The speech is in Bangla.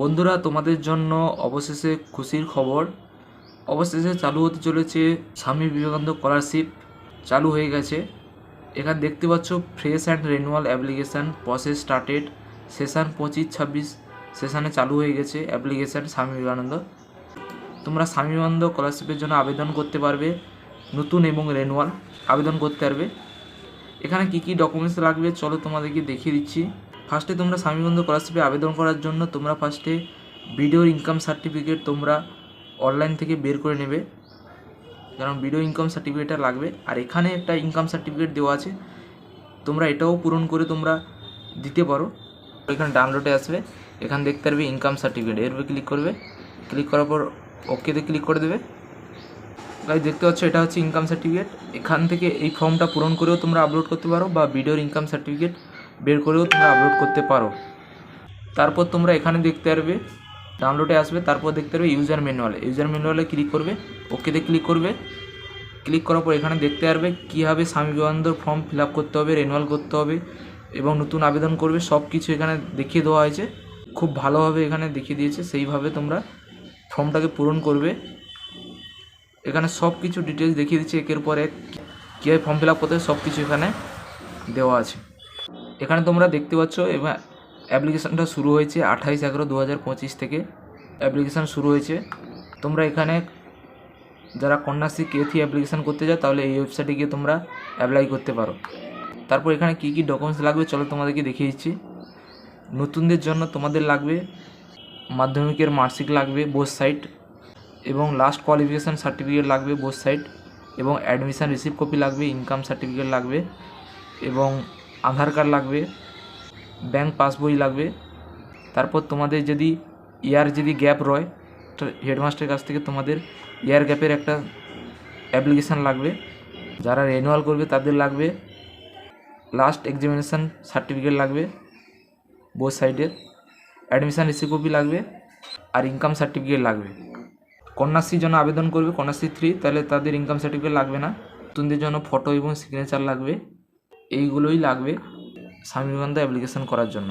বন্ধুরা, তোমাদের জন্য অবশেষে খুশির খবর। অবশেষে চালু হতে চলেছে স্বামী বিবেকানন্দ স্কলারশিপ চালু হয়ে গেছে। এখানে দেখতে পাচ্ছ fresh and renewal application process started session পঁচিশ, ছাব্বিশ সেশানে চালু হয়ে গেছে অ্যাপ্লিকেশান স্বামী বিবেকানন্দ। তোমরা স্বামী বিবেকানন্দ স্কলারশিপের জন্য আবেদন করতে পারবে, নতুন এবং রেনুয়াল আবেদন করতে পারবে। এখানে কী কী ডকুমেন্টস লাগবে, চলো তোমাদেরকে দেখিয়ে দিচ্ছি। ফার্স্টে তোমরা স্বামী বন্ধু স্কলারশিপে আবেদন করার জন্য তোমরা ফার্স্টে ভিডিওর ইনকাম সার্টিফিকেট তোমরা অনলাইন থেকে বের করে নেবে। কারণ ভিডিও ইনকাম সার্টিফিকেটটা লাগবে। আর এখানে একটা ইনকাম সার্টিফিকেট দেওয়া আছে। তোমরা এটাও পূরণ করে তোমরা দিতে পারো। এখানে ডাউনলোডে আসবে। এখানে দেখতে পারবে ইনকাম সার্টিফিকেট এর ক্লিক করবে। ক্লিক করার পর ওকেতে ক্লিক করে দেবে। গাইজ দেখতে পাচ্ছ এটা হচ্ছে ইনকাম সার্টিফিকেট এখান থেকে এই ফর্মটা পূরণ করেও তোমরা আপলোড করতে পারো বা ভিডিওর ইনকাম সার্টিফিকেট বের করেও তোমরা আপলোড করতে পারো। তারপর তোমরা এখানে দেখতে পারবে ডাউনলোডে আসবে, তারপর দেখতে পারবে ইউজার ম্যানুয়ালে ইউজার ম্যানুয়ালে ক্লিক করবে ওকেতে ক্লিক করবে। ক্লিক করার পর এখানে দেখতে পারবে কীভাবে স্বামী বিবেকানন্দর ফর্ম ফিল করতে হবে রেনুয়াল করতে হবে এবং নতুন আবেদন করবে সব কিছু এখানে দেখিয়ে দেওয়া হয়েছে। খুব ভালোভাবে এখানে দেখিয়ে দিয়েছে, সেইভাবে তোমরা ফর্মটাকে পূরণ করবে। এখানে সব কিছু ডিটেলস দেখিয়ে দিচ্ছে, একের পর এক কীভাবে ফর্ম ফিল আপ করতে হবে সব কিছু এখানে দেওয়া আছে। এখানে তোমরা দেখতে পাচ্ছ, এবার অ্যাপ্লিকেশানটা শুরু হয়েছে আঠাইশ এগারো দু থেকে। অ্যাপ্লিকেশান শুরু হয়েছে। তোমরা এখানে যারা কন্যাশ্রী কে কেথি অ্যাপ্লিকেশান করতে যাও তাহলে এই ওয়েবসাইটে গিয়ে তোমরা অ্যাপ্লাই করতে পারো। তারপর এখানে কী কী ডকুমেন্টস লাগবে, চলো তোমাদেরকে দেখিয়ে দিচ্ছি। নতুনদের জন্য তোমাদের লাগবে মাধ্যমিকের মার্কশিট লাগবে বোস সাইট এবং লাস্ট কোয়ালিফিকেশান সার্টিফিকেট লাগবে বোস সাইট এবং অ্যাডমিশান রিসিভ কপি লাগবে ইনকাম সার্টিফিকেট লাগবে এবং আধার কার্ড লাগবে ব্যাংক পাসবই লাগবে, তারপর তোমাদের যদি ইয়ার যদি গ্যাপ রয় হেডমাস্টারের কাছ থেকে তোমাদের ইয়ার গ্যাপের একটা অ্যাপ্লিকেশান লাগবে। যারা রেনুয়াল করবে তাদের লাগবে লাস্ট এক্সামিনেশান সার্টিফিকেট লাগবে বোস সাইডের অ্যাডমিশান রিসিভ কপি লাগবে আর ইনকাম সার্টিফিকেট লাগবে। কন্যাশ্রীর জন্য আবেদন করবে, কন্যাশ্রী থ্রি তাহলে তাদের ইনকাম সার্টিফিকেট লাগবে না। নতুনদের জন্য ফটো এবং সিগনেচার লাগবে। এইগুলোই লাগবে স্বামী বিবেকানন্দ অ্যাপ্লিকেশান করার জন্য।